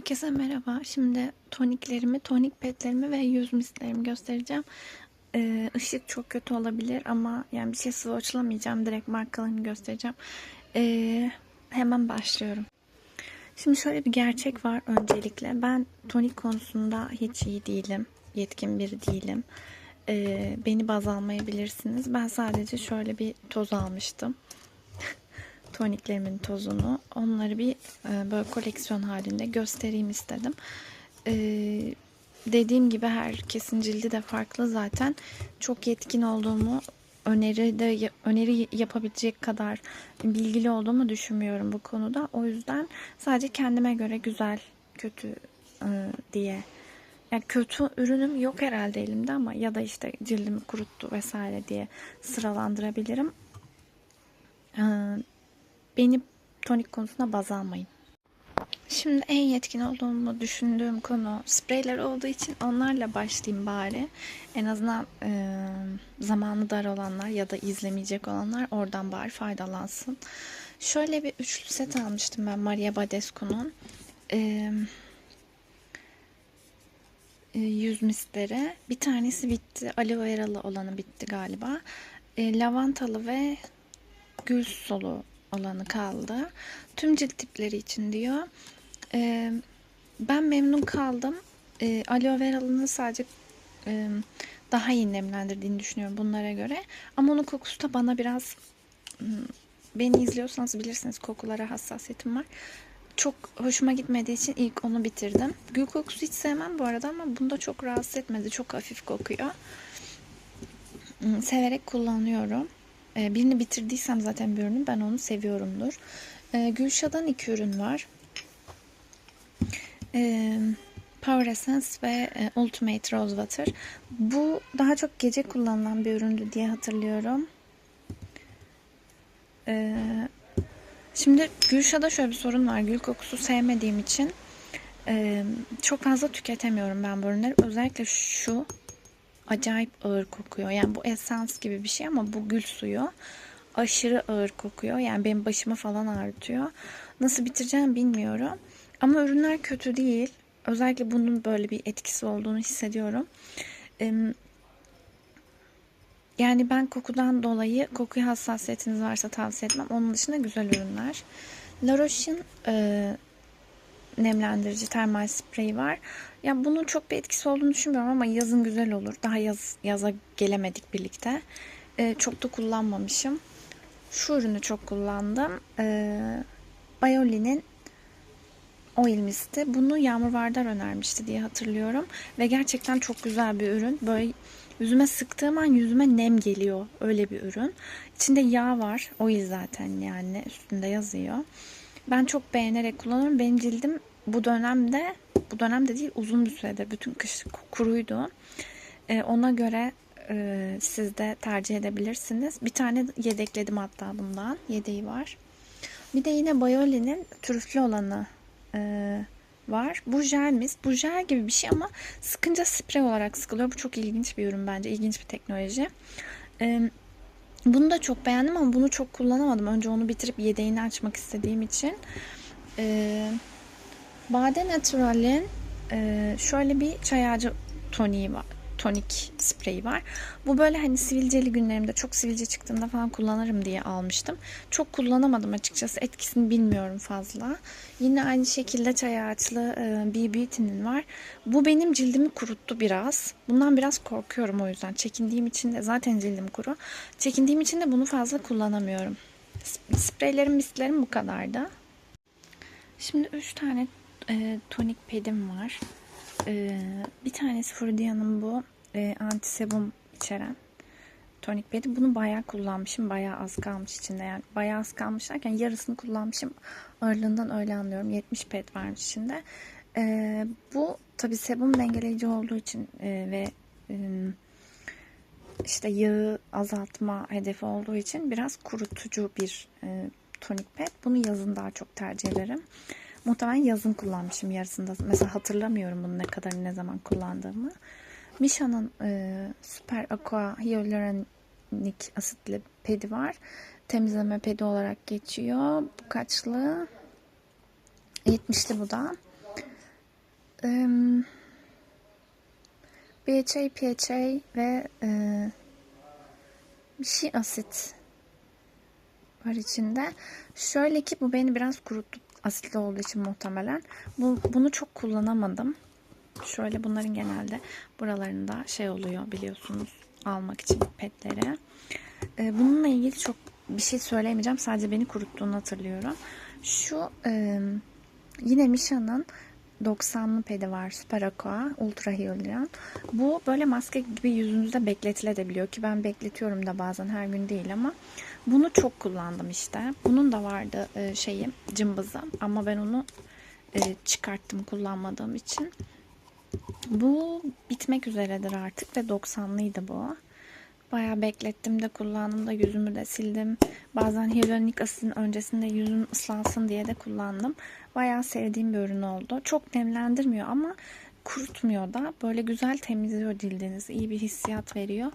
Herkese merhaba. Şimdi toniklerimi, tonik petlerimi ve yüz mistlerimi göstereceğim. Ee, ışık çok kötü olabilir ama yani bir şey swatchlamayacağım. Direkt markalarını göstereceğim. Ee, hemen başlıyorum. Şimdi şöyle bir gerçek var öncelikle. Ben tonik konusunda hiç iyi değilim. Yetkin biri değilim. Ee, beni baz almayabilirsiniz. Ben sadece şöyle bir toz almıştım toniklerimin tozunu. Onları bir e, böyle koleksiyon halinde göstereyim istedim. E, dediğim gibi herkesin cildi de farklı zaten. Çok yetkin olduğumu öneri de öneri yapabilecek kadar bilgili olduğumu düşünmüyorum bu konuda. O yüzden sadece kendime göre güzel, kötü e, diye yani kötü ürünüm yok herhalde elimde ama ya da işte cildimi kuruttu vesaire diye sıralandırabilirim. Ee, beni tonik konusunda baz almayın. Şimdi en yetkin olduğumu düşündüğüm konu spreyler olduğu için onlarla başlayayım bari. En azından e, zamanı dar olanlar ya da izlemeyecek olanlar oradan bari faydalansın. Şöyle bir üçlü set almıştım ben Maria Badescu'nun. E, yüz mistleri. Bir tanesi bitti. Aloe veralı olanı bitti galiba. E, lavantalı ve gül solu olanı kaldı. Tüm cilt tipleri için diyor. E, ben memnun kaldım. E, aloe vera'lının sadece e, daha iyi nemlendirdiğini düşünüyorum bunlara göre. Ama onun kokusu da bana biraz beni izliyorsanız bilirsiniz kokulara hassasiyetim var. Çok hoşuma gitmediği için ilk onu bitirdim. Gül kokusu hiç sevmem bu arada ama bunda çok rahatsız etmedi. Çok hafif kokuyor. Severek kullanıyorum. Ee, birini bitirdiysem zaten bir ürünü ben onu seviyorumdur. Ee, Gülşah'dan iki ürün var. Ee, Power Essence ve e, Ultimate Rose Water. Bu daha çok gece kullanılan bir üründü diye hatırlıyorum. Şimdi Gülşah'da şöyle bir sorun var. Gül kokusu sevmediğim için çok fazla tüketemiyorum ben bu ürünleri. Özellikle şu acayip ağır kokuyor. Yani bu esans gibi bir şey ama bu gül suyu aşırı ağır kokuyor. Yani benim başımı falan ağrıtıyor. Nasıl bitireceğim bilmiyorum. Ama ürünler kötü değil. Özellikle bunun böyle bir etkisi olduğunu hissediyorum. Yani ben kokudan dolayı kokuya hassasiyetiniz varsa tavsiye etmem. Onun dışında güzel ürünler. La Roche'in e, nemlendirici termal spreyi var. Ya bunun çok bir etkisi olduğunu düşünmüyorum ama yazın güzel olur. Daha yaz yaza gelemedik birlikte. Ee, çok da kullanmamışım. Şu ürünü çok kullandım. Ee, Bioli'nin oil misti. Bunu Yağmur Vardar önermişti diye hatırlıyorum. Ve gerçekten çok güzel bir ürün. Böyle yüzüme sıktığım an yüzüme nem geliyor. Öyle bir ürün. İçinde yağ var. Oil zaten yani üstünde yazıyor. Ben çok beğenerek kullanıyorum. Benim cildim bu dönemde bu dönemde değil uzun bir süredir bütün kış kuruydu. Ee, ona göre e, siz de tercih edebilirsiniz. Bir tane yedekledim hatta bundan. Yedeği var. Bir de yine Bioli'nin trüflü olanı e, var. Bu jel mis. Bu jel gibi bir şey ama sıkınca sprey olarak sıkılıyor. Bu çok ilginç bir ürün bence. İlginç bir teknoloji. E, bunu da çok beğendim ama bunu çok kullanamadım. Önce onu bitirip yedeğini açmak istediğim için. Eee Bade Natural'in e, şöyle bir çay ağacı toniği var. Tonik spreyi var. Bu böyle hani sivilceli günlerimde çok sivilce çıktığında falan kullanırım diye almıştım. Çok kullanamadım açıkçası. Etkisini bilmiyorum fazla. Yine aynı şekilde çay ağaçlı e, BB Beauty'nin var. Bu benim cildimi kuruttu biraz. Bundan biraz korkuyorum o yüzden. Çekindiğim için de zaten cildim kuru. Çekindiğim için de bunu fazla kullanamıyorum. Spreylerim, mistlerim bu kadardı. Şimdi 3 tane e, tonik pedim var. E, bir tanesi Frudia'nın bu e, anti sebum içeren tonik pedi. Bunu bayağı kullanmışım. Bayağı az kalmış içinde. Yani bayağı az kalmış derken yarısını kullanmışım. Ağırlığından öyle anlıyorum. 70 ped varmış içinde. E, bu tabi sebum dengeleyici olduğu için e, ve e, işte yağı azaltma hedefi olduğu için biraz kurutucu bir e, tonik ped. Bunu yazın daha çok tercih ederim. Muhtemelen yazın kullanmışım yarısında. Mesela hatırlamıyorum bunu ne kadar ne zaman kullandığımı. Misha'nın e, Super Aqua Hyaluronic asitli pedi var. Temizleme pedi olarak geçiyor. Bu kaçlı? 70'li bu da. Em, BHA, PHA ve e, bir şey asit var içinde. Şöyle ki bu beni biraz kuruttu asitli olduğu için muhtemelen. Bu, bunu çok kullanamadım. Şöyle bunların genelde buralarında şey oluyor biliyorsunuz almak için petleri. E, bununla ilgili çok bir şey söyleyemeyeceğim. Sadece beni kuruttuğunu hatırlıyorum. Şu e, yine Misha'nın 90'lı pedi var. Super Aqua Ultra Hyaluron. Bu böyle maske gibi yüzünüzde bekletilebiliyor ki ben bekletiyorum da bazen her gün değil ama bunu çok kullandım işte. Bunun da vardı e, şeyi cımbızı ama ben onu e, çıkarttım kullanmadığım için. Bu bitmek üzeredir artık ve 90'lıydı bu. Bayağı beklettim de kullandım da yüzümü de sildim. Bazen hyaluronik asitin öncesinde yüzüm ıslansın diye de kullandım. Bayağı sevdiğim bir ürün oldu. Çok nemlendirmiyor ama kurutmuyor da. Böyle güzel temizliyor cildinizi. İyi bir hissiyat veriyor.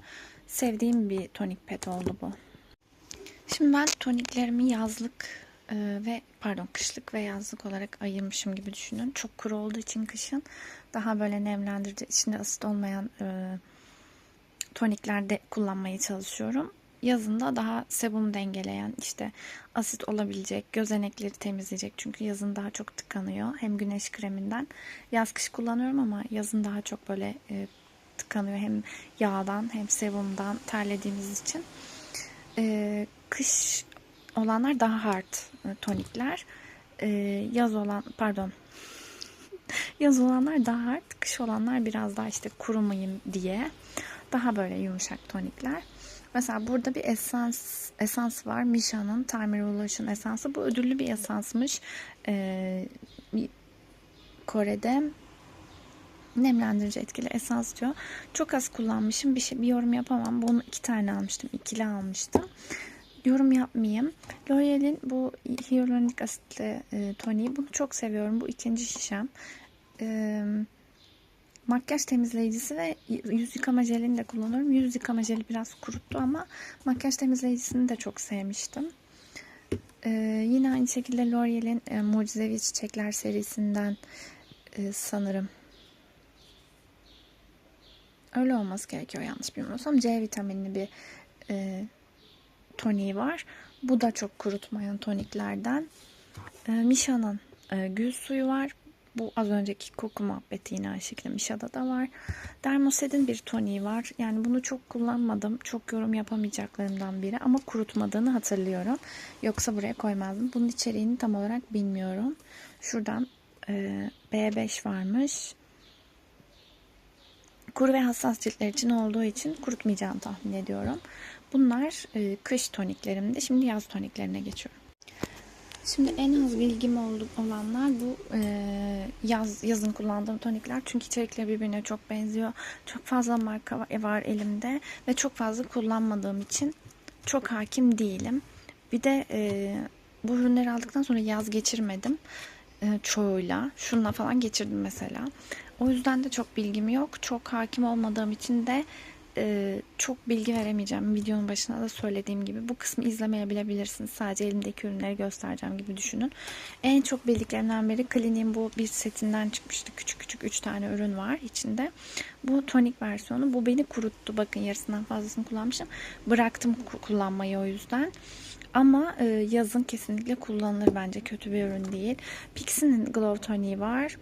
Sevdiğim bir tonik pet oldu bu. Şimdi ben toniklerimi yazlık e, ve pardon kışlık ve yazlık olarak ayırmışım gibi düşünün. Çok kuru olduğu için kışın daha böyle nemlendirici içinde asit olmayan e, toniklerde kullanmaya çalışıyorum. Yazında daha sebum dengeleyen işte asit olabilecek, gözenekleri temizleyecek. Çünkü yazın daha çok tıkanıyor. Hem güneş kreminden. Yaz kış kullanıyorum ama yazın daha çok böyle e, tıkanıyor. Hem yağdan hem sebumdan terlediğimiz için. E, kış olanlar daha hard e, tonikler. E, yaz olan pardon yaz olanlar daha hard, kış olanlar biraz daha işte kurumayayım diye daha böyle yumuşak tonikler. Mesela burada bir esans esans var. Misha'nın Time Revolution esansı. Bu ödüllü bir esansmış. Ee, Kore'de nemlendirici etkili esans diyor. Çok az kullanmışım. Bir şey bir yorum yapamam. Bunu iki tane almıştım. ikili almıştım. Yorum yapmayayım. L'Oreal'in bu hyaluronik asitli e, toniği. Bunu çok seviyorum. Bu ikinci şişem. Eee makyaj temizleyicisi ve yüz yıkama jelini de kullanıyorum. Yüz yıkama jeli biraz kuruttu ama makyaj temizleyicisini de çok sevmiştim. Ee, yine aynı şekilde L'Oreal'in e, Mucizevi Çiçekler serisinden e, sanırım. Öyle olması gerekiyor yanlış bilmiyorsam. C vitaminli bir e, toniği var. Bu da çok kurutmayan toniklerden. E, Misha'nın e, gül suyu var. Bu az önceki koku muhabbeti yine aynı şekilde Misha'da da var. Dermosed'in bir toniği var. Yani bunu çok kullanmadım. Çok yorum yapamayacaklarımdan biri ama kurutmadığını hatırlıyorum. Yoksa buraya koymazdım. Bunun içeriğini tam olarak bilmiyorum. Şuradan e, B5 varmış. Kuru ve hassas ciltler için olduğu için kurutmayacağını tahmin ediyorum. Bunlar e, kış toniklerimdi. Şimdi yaz toniklerine geçiyorum. Şimdi en az bilgim olanlar bu e, yaz yazın kullandığım tonikler. Çünkü içerikleri birbirine çok benziyor. Çok fazla marka var, var elimde ve çok fazla kullanmadığım için çok hakim değilim. Bir de e, bu ürünleri aldıktan sonra yaz geçirmedim e, çoğuyla. Şunla falan geçirdim mesela. O yüzden de çok bilgim yok. Çok hakim olmadığım için de e, çok bilgi veremeyeceğim. Videonun başına da söylediğim gibi. Bu kısmı izlemeyebilirsiniz. Sadece elimdeki ürünleri göstereceğim gibi düşünün. En çok bildiklerimden beri Clinique'in bu bir setinden çıkmıştı. Küçük küçük 3 tane ürün var içinde. Bu tonik versiyonu. Bu beni kuruttu. Bakın yarısından fazlasını kullanmışım. Bıraktım kullanmayı o yüzden. Ama e, yazın kesinlikle kullanılır bence. Kötü bir ürün değil. Pixie'nin Glow Toniği var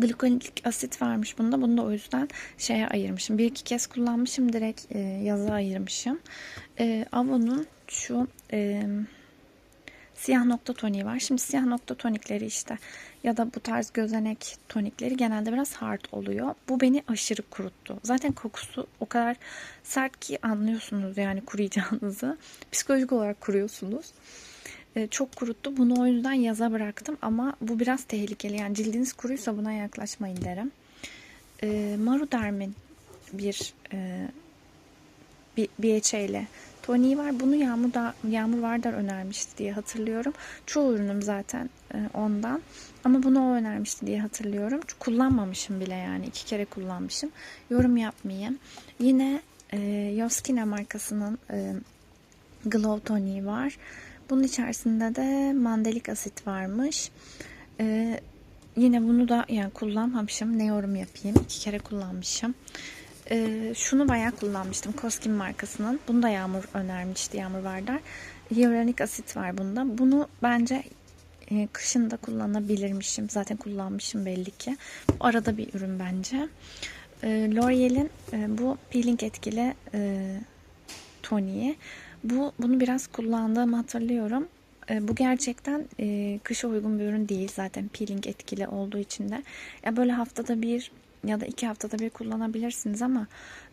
glikonik asit varmış bunda. Bunu da o yüzden şeye ayırmışım. Bir iki kez kullanmışım. Direkt e, yaza ayırmışım. E, Avon'un şu e, siyah nokta toniği var. Şimdi siyah nokta tonikleri işte ya da bu tarz gözenek tonikleri genelde biraz hard oluyor. Bu beni aşırı kuruttu. Zaten kokusu o kadar sert ki anlıyorsunuz yani kuruyacağınızı. Psikolojik olarak kuruyorsunuz. E, çok kuruttu. Bunu o yüzden yaza bıraktım ama bu biraz tehlikeli. Yani cildiniz kuruysa buna yaklaşmayın derim. E, Maruderm'in bir e, BHA ile toniği var. Bunu Yağmur, da, Yağmur Vardar önermişti diye hatırlıyorum. Çoğu ürünüm zaten e, ondan. Ama bunu o önermişti diye hatırlıyorum. Kullanmamışım bile yani. iki kere kullanmışım. Yorum yapmayayım. Yine e, Yoskina markasının e, Glow toniği var. Bunun içerisinde de mandelik asit varmış. Ee, yine bunu da yani kullanmamışım. Ne yorum yapayım? İki kere kullanmışım. Ee, şunu bayağı kullanmıştım. Koskin markasının. Bunu da Yağmur önermişti. Yağmur Vardar. Hyaluronik asit var bunda. Bunu bence e, kışın da kullanabilirmişim. Zaten kullanmışım belli ki. Bu arada bir ürün bence. E, L'Oreal'in e, bu peeling etkili e, toniği. Bu bunu biraz kullandığımı hatırlıyorum. E, bu gerçekten e, kışa uygun bir ürün değil zaten peeling etkili olduğu için de. Ya böyle haftada bir ya da iki haftada bir kullanabilirsiniz ama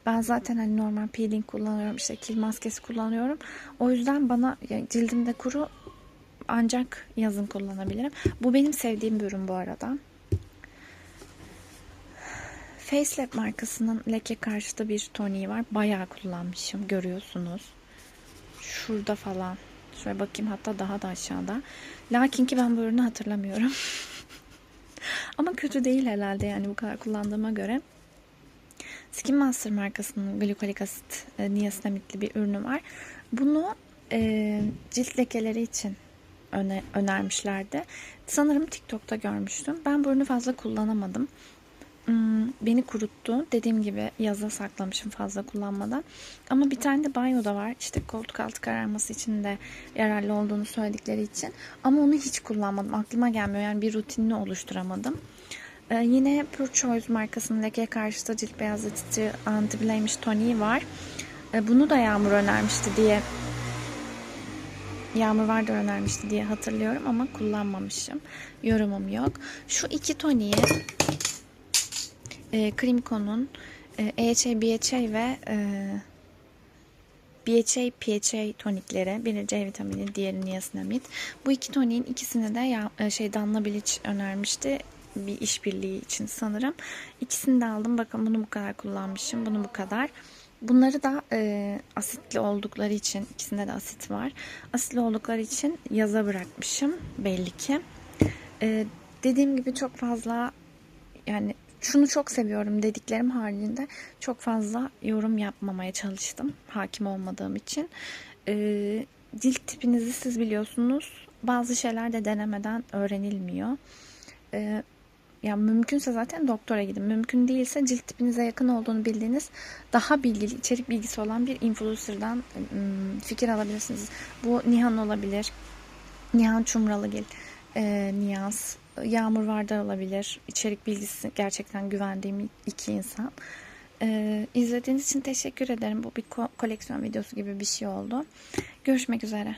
ben zaten hani normal peeling kullanıyorum işte kil maskesi kullanıyorum. O yüzden bana ya cildimde kuru ancak yazın kullanabilirim. Bu benim sevdiğim bir ürün bu arada. Facelab markasının leke karşıtı bir toniği var. Bayağı kullanmışım görüyorsunuz. Şurada falan. Şöyle bakayım hatta daha da aşağıda. Lakin ki ben bu ürünü hatırlamıyorum. Ama kötü değil herhalde yani bu kadar kullandığıma göre. Skin Master markasının glikolik asit e, niasinamidli bir ürünü var. Bunu e, cilt lekeleri için öne, önermişlerdi. Sanırım TikTok'ta görmüştüm. Ben bu ürünü fazla kullanamadım. Hmm, beni kuruttu. Dediğim gibi yaza saklamışım fazla kullanmadan. Ama bir tane de banyoda var. İşte koltuk altı kararması için de yararlı olduğunu söyledikleri için. Ama onu hiç kullanmadım. Aklıma gelmiyor. Yani bir rutinini oluşturamadım. Ee, yine Pure Choice markasının leke karşıtı cilt beyazlatıcı anti blemish toniği var. Ee, bunu da Yağmur önermişti diye Yağmur vardı önermişti diye hatırlıyorum ama kullanmamışım. Yorumum yok. Şu iki toniği e, Krimko'nun e, EHA, BHA ve e, BHA, PHA tonikleri. Biri C vitamini, diğeri niasinamid. Bu iki toniğin ikisini de ya, e, şey Danla Bilic önermişti. Bir işbirliği için sanırım. İkisini de aldım. Bakın bunu bu kadar kullanmışım. Bunu bu kadar. Bunları da e, asitli oldukları için, ikisinde de asit var. Asitli oldukları için yaza bırakmışım belli ki. E, dediğim gibi çok fazla yani şunu çok seviyorum dediklerim haricinde çok fazla yorum yapmamaya çalıştım hakim olmadığım için. E, cilt tipinizi siz biliyorsunuz. Bazı şeyler de denemeden öğrenilmiyor. E, yani mümkünse zaten doktora gidin. Mümkün değilse cilt tipinize yakın olduğunu bildiğiniz daha bilgili, içerik bilgisi olan bir influencer'dan ım, fikir alabilirsiniz. Bu Nihan olabilir. Nihan Çumralıgil, e, Niyaz, Yağmur Vardar olabilir. İçerik bilgisi gerçekten güvendiğim iki insan. E, izlediğiniz için teşekkür ederim. Bu bir ko- koleksiyon videosu gibi bir şey oldu. Görüşmek üzere.